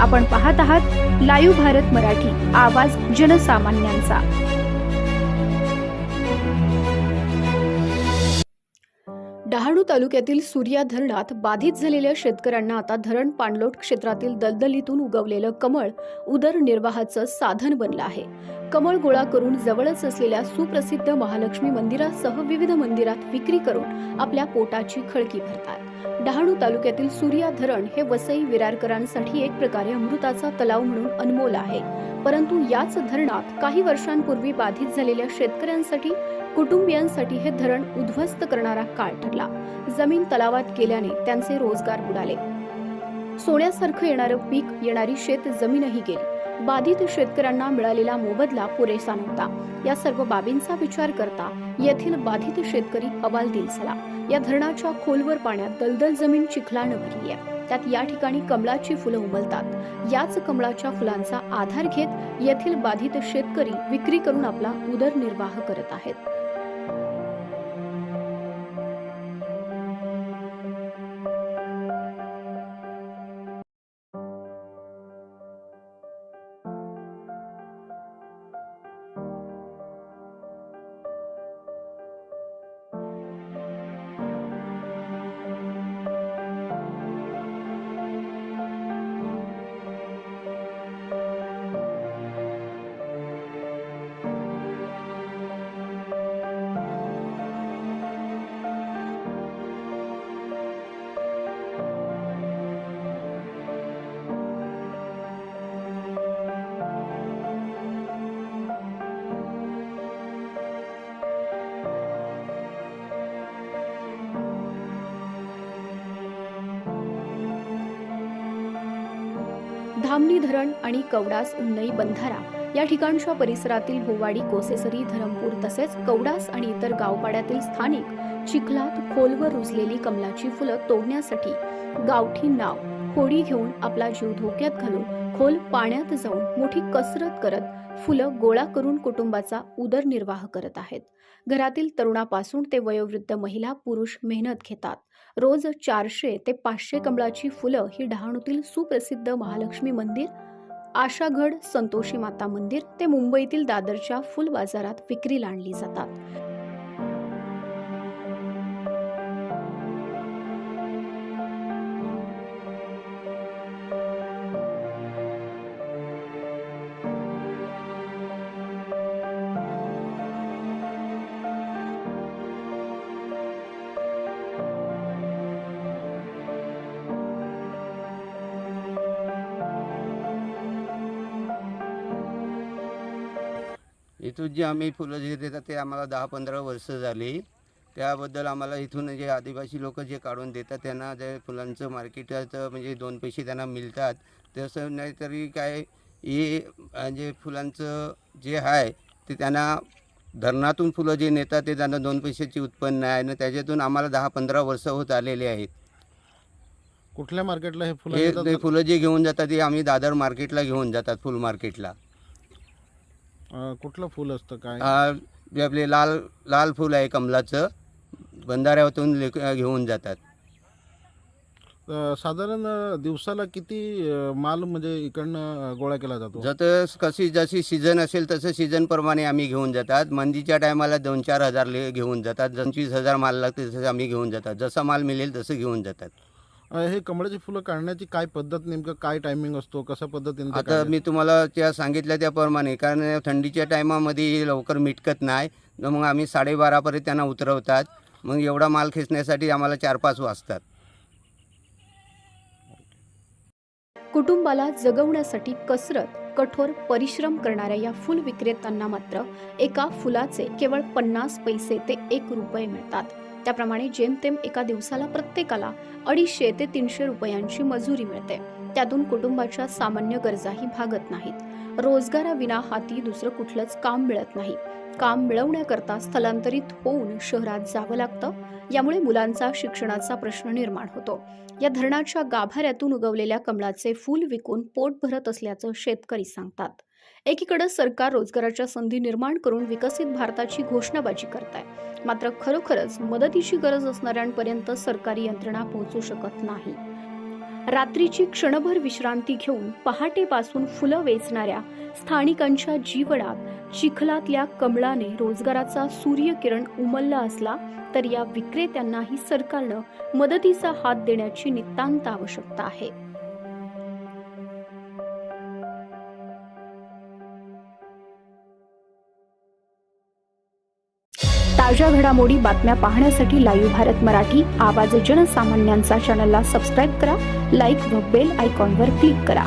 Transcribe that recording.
आपण पाहत आहात लाईव्ह भारत मराठी आवाज जनसामान्यांचा. डहाणू तालुक्यातील सूर्या धरणात बाधित झालेल्या शेतकऱ्यांना आता धरण पाणलोट क्षेत्रातील दलदलीतून उगवलेलं कमळ उदरनिर्वाहाचं साधन बनलं आहे. कमळ गोळा करून जवळच असलेल्या सुप्रसिद्ध महालक्ष्मी मंदिरासह विविध मंदिरात विक्री करून आपल्या पोटाची खळकी भरतात. डहाणू तालुक्यातील सूर्या धरण हे वसई विरारकरांसाठी एक प्रकारे अमृताचा तलाव म्हणून अनमोल आहे. परंतु याच धरणात काही वर्षांपूर्वी बाधित झालेल्या शेतकऱ्यांसाठी कुटुंबियांसाठी हे धरण उद्ध्वस्त करणारा काळ ठरला. जमीन तलावात गेल्याने त्यांचे रोजगार बुडाले. सोन्यासारखं येणारं पीक येणारी शेत जमीनही गेली. बाधित शेतकऱ्यांना मिळालेला मोबदला पुरेसा नव्हता. या सर्व बाबींचा विचार करता येथील बाधित शेतकरी हवालदिल झाला या धरणाच्या खोलवर पाण्यात दलदल जमीन चिखलानं भरली आहे त्यात या ठिकाणी कमळाची फुलं उमलतात. याच कमळाच्या फुलांचा आधार घेत येथील बाधित शेतकरी विक्री करून आपला उदरनिर्वाह करत आहेत. धामणी धरण आणि कवडास उन्नई बंधारा या ठिकाणच्या परिसरातील भोवाडी कोसेसरी धरमपूर तसेच कवडास आणि इतर गावपाड्यातील स्थानिक चिखलात खोलवर रुजलेली कमलाची फुलं तोडण्यासाठी गावठी नाव होडी घेऊन आपला जीव धोक्यात घालून खोल पाण्यात जाऊन मोठी कसरत करत फुलं गोळा करून कुटुंबाचा उदरनिर्वाह करत आहेत. घरातील तरुणापासून ते वयोवृद्ध महिला पुरुष मेहनत घेतात. रोज चारशे ते पाचशे कमळाची फुलं ही डहाणूतील सुप्रसिद्ध महालक्ष्मी मंदिर आशागड संतोषी माता मंदिर ते मुंबईतील दादरच्या फुल बाजारात विक्रीला आणली जातात. इथून जी आम्ही फुलं जे देतात ते आम्हाला दहा पंधरा वर्ष झाली. त्याबद्दल आम्हाला इथून जे आदिवासी लोक जे काढून देतात त्यांना जे फुलांचं मार्केटाचं म्हणजे दोन पैसे त्यांना मिळतात. तसं नाही तरी काय हे म्हणजे फुलांचं जे आहे ते त्यांना धरणातून फुलं जे नेतात ते त्यांना दोन पैशाची उत्पन्न आहे. आणि त्याच्यातून आम्हाला दहा पंधरा वर्ष होत आलेले आहेत. कुठल्या मार्केटला हे फुलं हे फुलं जे घेऊन जातात ते आम्ही दादर मार्केटला घेऊन जातात फुल मार्केटला अं, कुठलं फुल असतं काय? हा, जे आपले लाल लाल फूल आहे कमलाचं बंधाऱ्यातून लेक घेऊन जातात. अं, साधारण अं, दिवसाला किती अं, माल म्हणजे इकडनं अं, गोळा केला जातो? जसं कशी जशी सीझन असेल तसं सीझनप्रमाणे आम्ही घेऊन जातात. मंदीच्या टायमाला दोन चार हजार ले घेऊन जातात. पंचवीस हजार माल लागते तसं आम्ही घेऊन जातात. जसा माल मिळेल तसं घेऊन जातात. हे कमळाची फुलं काढण्याची काय पद्धत नेमकं काय टायमिंग असतो कशा पद्धतीने आता? मी तुम्हाला त्या सांगितल्या त्याप्रमाणे कारण थंडीच्या टायमामध्ये लवकर मिटकत नाही. मग आम्ही साडेबारापर्यंत त्यांना उतरवतात. मग एवढा माल खेचण्यासाठी आम्हाला चार पाच वाजतात. कुटुंबाला जगवण्यासाठी कसरत कठोर परिश्रम करणाऱ्या या फुल विक्रेत्यांना मात्र एका फुलाचे केवळ पन्नास पैसे ते एक रुपये मिळतात. त्याप्रमाणे जेमतेम एका दिवसाला प्रत्येकाला अडीचशे ते तीनशे रुपयांची मजुरी मिळते. त्यातून कुटुंबाच्या सामान्य गरजाही भागत नाहीत. रोजगाराविना हाती दुसरं कुठलंच काम मिळत नाही. काम मिळवण्याकरता स्थलांतरित होऊन शहरात जावं लागतं. यामुळे मुलांचा शिक्षणाचा प्रश्न निर्माण होतो. या धरणाच्या गाभाऱ्यातून उगवलेल्या कमळाचे फूल विकून पोट भरत असल्याचं शेतकरी सांगतात. एकीकडे सरकार रोजगाराच्या संधी निर्माण करून विकसित भारताची घोषणाबाजी करत आहे मात्र खरोखरच मदतीची गरज असणाऱ्यांपर्यंत सरकारी यंत्रणा पोहोचू शकत नाही. रात्रीची क्षणभर विश्रांती घेऊन पहाटेपासून फुलं वेचणाऱ्या स्थानिकांच्या जीवनात चिखलातल्या कमळाने रोजगाराचा सूर्यकिरण उमलला असला तर या विक्रेत्यांनाही सरकारनं मदतीचा हात देण्याची नितांत आवश्यकता आहे. ताज्या घडामोडी बातम्या पाहण्यासाठी लाईव्ह भारत मराठी आवाज जनसामान्यांचा चॅनलला सबस्क्राईब करा लाईक व बेल आयकॉनवर क्लिक करा.